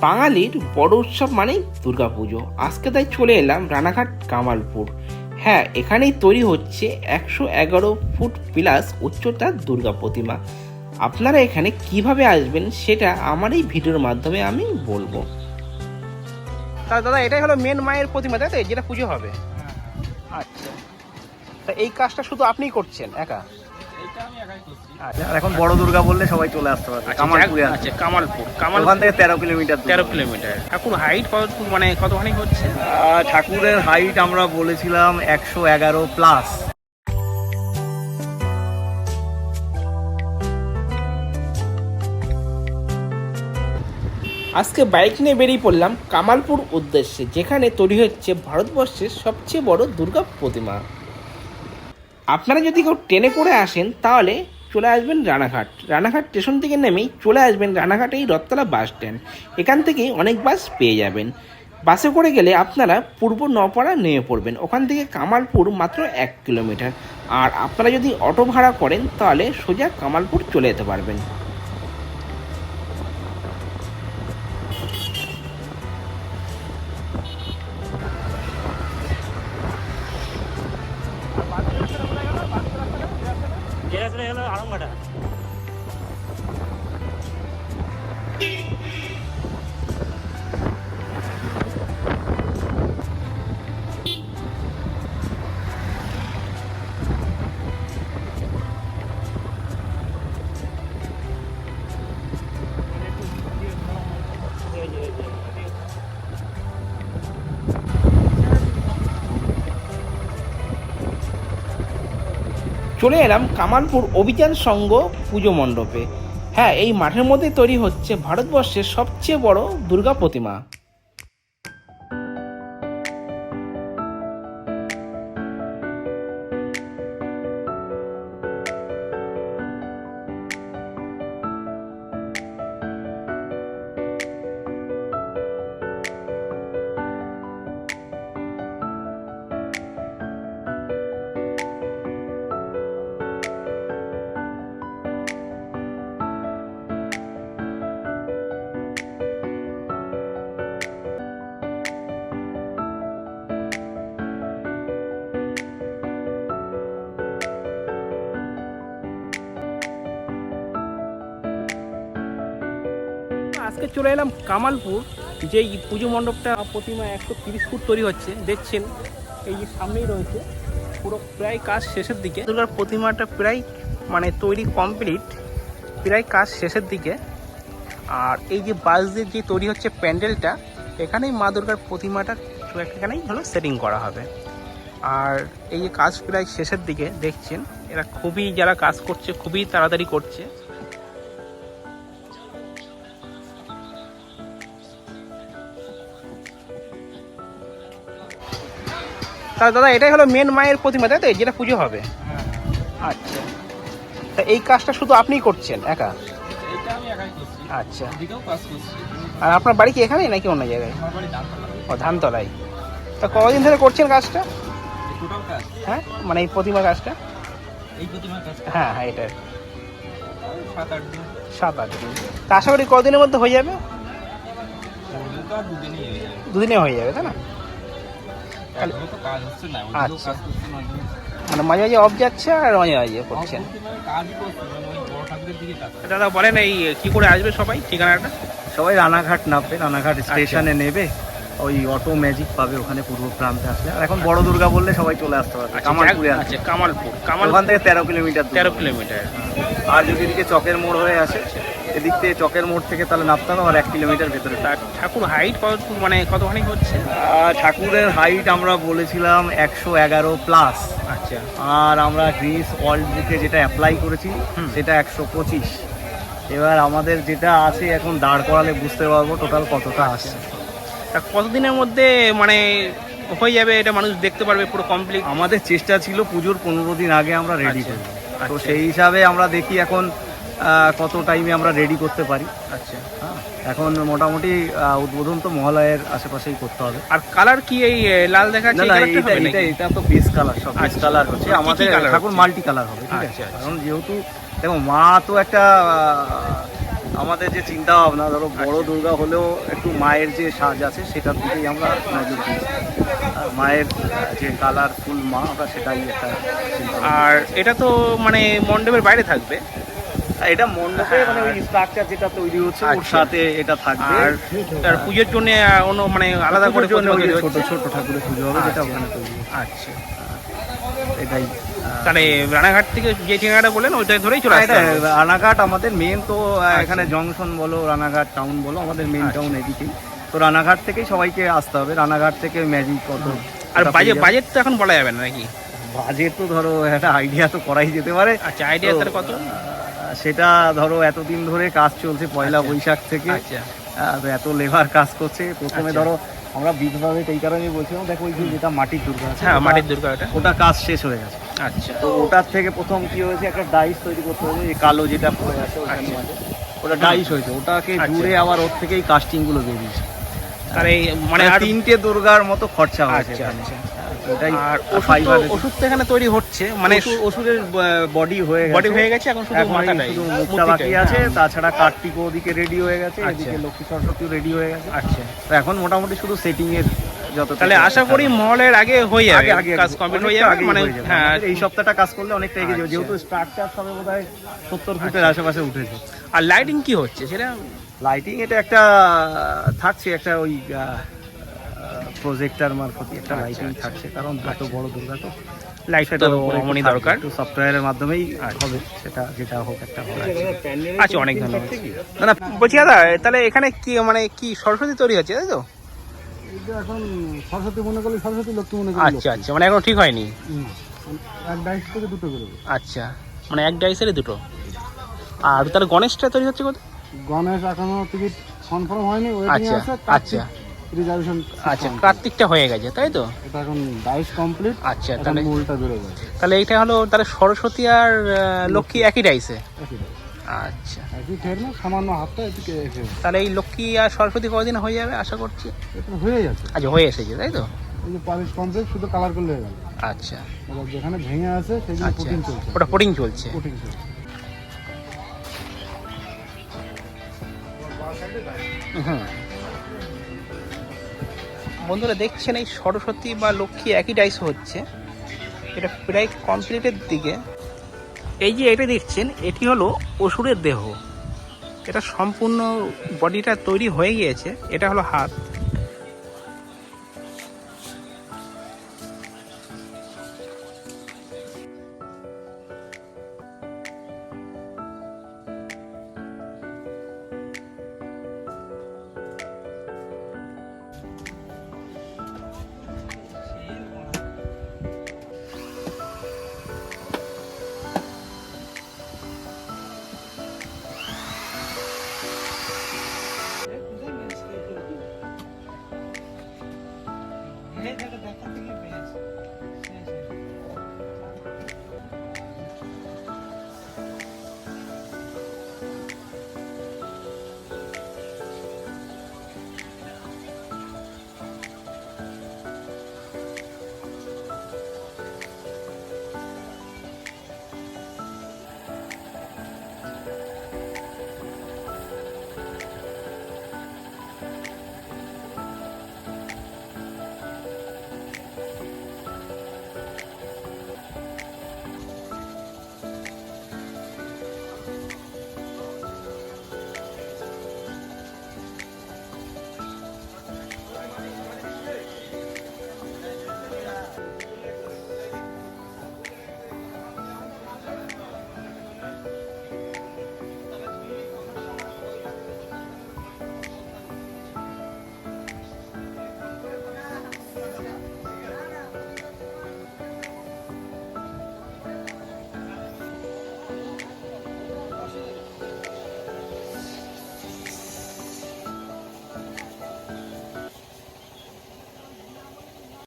বাঙালির বড় উৎসব মানেই দুর্গাপুজো। আজকে তাই চলে এলাম রানাঘাট কামালপুর। হ্যাঁ এখানেই তৈরি হচ্ছে একশো এগারো ফুট প্লাস উচ্চতার দুর্গা প্রতিমা। আপনারা এখানে কীভাবে আসবেন সেটা আমার এই ভিডিওর মাধ্যমে আমি বলব। তা দাদা এটাই হলো মেন মায়ের প্রতিমা তাই তো? যেটা পুজো হবে। আচ্ছা। তা এই কাজটা শুধু আপনিই করছেন একা? এখন বড় দুর্গা বললে সবাই চলে আসতে পারবে কামালপুরে আসবে। আচ্ছা কামালপুর। ওখান থেকে তেরো কিলোমিটার তেরো কিলোমিটার। ঠাকুর হাইট কত মানে কতখানি হচ্ছে? ঠাকুরের হাইট আমরা বলেছিলাম একশো এগারো প্লাস আজকে বাইক নিয়ে বেরিয়ে পড়লাম কামালপুর উদ্দেশ্যে যেখানে তৈরি হচ্ছে ভারতবর্ষের সবচেয়ে বড় দুর্গা প্রতিমা। আপনারা যদি কেউ ট্রেনে করে আসেন, তাহলে চলে আসবেন রানাঘাট। রানাঘাট স্টেশন থেকে নেমেই চলে আসবেন রানাঘাটেই রথতলা বাস স্ট্যান্ড। এখান থেকেই অনেক বাস পেয়ে যাবেন। বাসে করে গেলে আপনারা পূর্ব নপাড়া নেমে পড়বেন। ওখান থেকে কামালপুর মাত্র এক কিলোমিটার। আর আপনারা যদি অটো ভাড়া করেন, তাহলে সোজা কামালপুর চলে যেতে পারবেন। চলে এলাম কামালপুর অভিযান সংঘ পুজো মণ্ডপে। হ্যাঁ এই মাঠের মধ্যে তৈরি হচ্ছে ভারতবর্ষের সবচেয়ে বড় দুর্গা প্রতিমা। আজকে চলে এলাম কামালপুর যে পুজো মণ্ডপটা প্রতিমা একশো তিরিশ ফুট তৈরি হচ্ছে। দেখছেন, এই যে সামনেই রয়েছে, পুরো প্রায় কাজ শেষের দিকে। দুর্গার প্রতিমাটা প্রায় মানে তৈরি কমপ্লিট, প্রায় কাজ শেষের দিকে। আর এই যে বাস দিয়ে যে তৈরি হচ্ছে প্যান্ডেলটা, এখানেই মা দুর্গার প্রতিমাটা এখানেই হলো সেটিং করা হবে। আর এই যে কাজ প্রায় শেষের দিকে, দেখছেন, এরা খুবই যারা কাজ করছে, খুবই তাড়াতাড়ি করছে। তাহলে দাদা এটাই হলো মেন মায়ের প্রতিমা তাই তো? যেটা পুজো হবে। আচ্ছা। তা এই কাজটা শুধু আপনিই করছেন একা? এটা আচ্ছা। আর আপনার বাড়ি কি এখানেই নাকি অন্য জায়গায়? ও ধানতলায়। তা কতদিন ধরে করছেন কাজটা? হ্যাঁ? মানে এই প্রতিমা কাজটা? হ্যাঁ হ্যাঁ এটার সাত আট দিন। তা আশা করি কদিনের মধ্যে হয়ে হয়ে যাবে। দুদিনে হয়ে যাবে তাই না? আচ্ছা। মানে মাঝে মাঝে অফ যাচ্ছে আর মাঝে মাঝে করছেন অবশ্যই মানে মানে ওই বড় ঠাকুরের দিকে কাজ করে। দাদা বলেন এই কি করে আসবে সবাই ঠিকানাটা? সবাই রানাঘাট নামবে রানাঘাট স্টেশনে নেবে। ওই অটো ম্যাজিক পাবে ওখানে পূর্ব প্রান্তে আসলে। আর এখন বড় দুর্গা বললে সবাই চলে আসতে পারবে কামালপুরে। আচ্ছা কামালপুর। ওখান কামালপুর থেকে তেরো কিলোমিটার তেরো কিলোমিটার। আর যদি এদিকে চকের মোড় হয়ে আসে এদিক থেকে চকের মোড় থেকে তাহলে নামতে হবে আর এক কিলোমিটার ভেতরে। তার ঠাকুর হাইট কত মানে কতখানি হচ্ছে? ঠাকুরের হাইট আমরা বলেছিলাম একশো এগারো প্লাস আচ্ছা। আর আমরা গ্রিস ওয়ার্ল্ড বুকে যেটা অ্যাপ্লাই করেছি সেটা একশো পঁচিশ। এবার আমাদের যেটা আছে এখন দাঁড় করালে বুঝতে পারব টোটাল কতটা আসছে তা কতদিনের মধ্যে মানে হয়ে যাবে এটা মানুষ দেখতে পারবে পুরো কমপ্লিট আমাদের চেষ্টা ছিল পুজোর পনেরো দিন আগে আমরা রেডি আচ্ছা, করব। তো আচ্ছা। সেই হিসাবে আমরা দেখি এখন কত টাইমে আমরা রেডি করতে পারি। আচ্ছা। হ্যাঁ এখন মোটামুটি উদ্বোধন তো মহালয়ের আশেপাশেই করতে হবে। আর কালার কি এই লাল দেখাচ্ছে না এটা এটা এটা তো বেস কালার সব বেস আচ্ছা। কালার হচ্ছে। কি কি আমাদের ঠাকুর মাল্টি কালার হবে ঠিক আছে? আচ্ছা, আচ্ছা। কারণ যেহেতু দেখো মা তো একটা আমাদের যে চিন্তা ভাবনা ধরো বড় দুর্গা হলেও একটু মায়ের যে সাজ আছে সেটার দিকেই আমরা নজর আর মায়ের যে কালারফুল মা আমরা সেটাই একটা আর এটা তো মানে মণ্ডপের বাইরে থাকবে। এটা মণ্ডপে মানে ওই স্ট্রাকচার যেটা তৈরি হচ্ছে ওর আচ্ছা। সাথে এটা থাকবে। আর আর পুজোর জন্য অন্য মানে আলাদা করে জন্য ছোট ছোট ঠাকুরের পুজো হবে যেটা আচ্ছা। ওখানে তৈরি আচ্ছা। এটাই। তাহলে রানাঘাট থেকে যে ঠিকানাটা বললেন ওইটাই ধরেই চলে আসতে রানাঘাট আমাদের মেন তো আচ্ছা। এখানে জংশন বলো রানাঘাট টাউন বলো আমাদের মেন। টাউন এদিকেই। তো রানাঘাট থেকেই সবাইকে আসতে হবে। রানাঘাট থেকে ম্যাজিক কত আর বাজেট বাজেট তো এখন বলা যাবে না নাকি? বাজেট তো ধরো একটা আইডিয়া তো করাই যেতে পারে। আচ্ছা আইডিয়া তার কত? সেটা ধরো এতদিন ধরে কাজ চলছে পয়লা আচ্ছা। বৈশাখ থেকে। আচ্ছা। এত লেবার কাজ করছে। প্রথমে আচ্ছা। ধরো আমরা বিধভাবে এই কারণে বলছিলাম দেখো ওই যে যেটা মাটির দুর্গা আছে হ্যাঁ মাটির দুর্গা ওটা ওটা কাজ শেষ হয়ে গেছে। আচ্ছা। তো ওটার থেকে প্রথম কি হয়েছে একটা ডাইস তৈরি করতে হবে এই কালো যেটা পড়ে আছে। ওটা ডাইস হয়েছে ওটাকে। জুড়ে আবার ওর থেকেই কাস্টিংগুলো বেরিয়েছে। এই মানে মানে তিনটে দুর্গার মতো খরচা হয়েছে আচ্ছা, আর ওষুধ তো- এখানে তৈরি হচ্ছে মানে ওষুধের বডি হয়ে গেছে। বডি হয়ে গেছে এখন শুধু এখন এই মাথাটাই। শুধু মুখটা বাকি আছে। তাছাড়া ওদিকে রেডি হয়ে গেছে আচ্ছা। এদিকে লক্ষ্মী সরস্বতীও রেডি হয়ে গেছে। আচ্ছা। তো এখন মোটামুটি শুধু সেটিং এর যত তাহলে আশা করি মহলের আগে হয়ে যাবে আগে কাজ কমপ্লিট হয়ে যাবে মানে হ্যাঁ এই সপ্তাহটা কাজ করলে অনেকটা এগিয়ে যাবে আচ্ছা। যেহেতু স্ট্রাকচার সবে বোধহয় সত্তর ফুটের আশেপাশে উঠেছে। আর লাইটিং কি হচ্ছে? সেটা লাইটিং এটা একটা থাকছে একটা ওই প্রজেক্টর মারফত একটা আচ্ছা, লাইটিং আচ্ছা। থাকছে কারণ এত বড় দুর্গা তো অমনি দরকার। সফটওয়্যারের মাধ্যমেই আচ্ছা। হবে সেটা যেটা হোক একটা হবে। আচ্ছা অনেক ধন্যবাদ। না না বলছি দাদা তাহলে এখানে কি মানে কি সরস্বতী তৈরি হচ্ছে তাই তো? এখন সরস্বতী মনে করলে সরস্বতী লক্ষ্মী মনে করলে আচ্ছা আচ্ছা মানে এখনও ঠিক হয়নি? এক ডাইস থেকে দুটো বেরোবে আচ্ছা মানে এক ডাইসের দুটো। আর তাহলে গণেশটা তৈরি হচ্ছে গণেশ এখনও টিকিট কনফার্ম হয়নি ওয়েটিং আচ্ছা, আছে আচ্ছা। রিজার্ভেশন আচ্ছা কার্তিকটা হয়ে গেছে তাই তো? এটা এখন ডাইস কমপ্লিট আচ্ছা তাহলে মূলটা বেরো যাবে তাহলে এইটা হলো তাহলে সরস্বতী আর লক্ষ্মী। একই ডাইসে আচ্ছা। একই ফের না সামান্য হাতটা এদিকে তাহলে এই লক্ষ্মী আর সরস্বতী কদিন হয়ে যাবে আশা করছি? হয়ে যাচ্ছে আচ্ছা হয়ে এসেছে তাই তো? এই যে পালিশ কমপ্লিট শুধু কালার করলে হয়ে গেল। আচ্ছা। যেখানে ভেঙে আছে আচ্ছা। পুটিং চলছে। ওটা পোটিং চলছে। পুটিং চলছে। হুম। বন্ধুরা দেখছেন এই সরস্বতী বা লক্ষ্মী একই ডাইস হচ্ছে। এটা প্রায় কমপ্লিটের দিকে। এই যে এটা দেখছেন, এটি হলো অসুরের দেহ। এটা সম্পূর্ণ বডিটা তৈরি হয়ে গিয়েছে। এটা হলো হাত।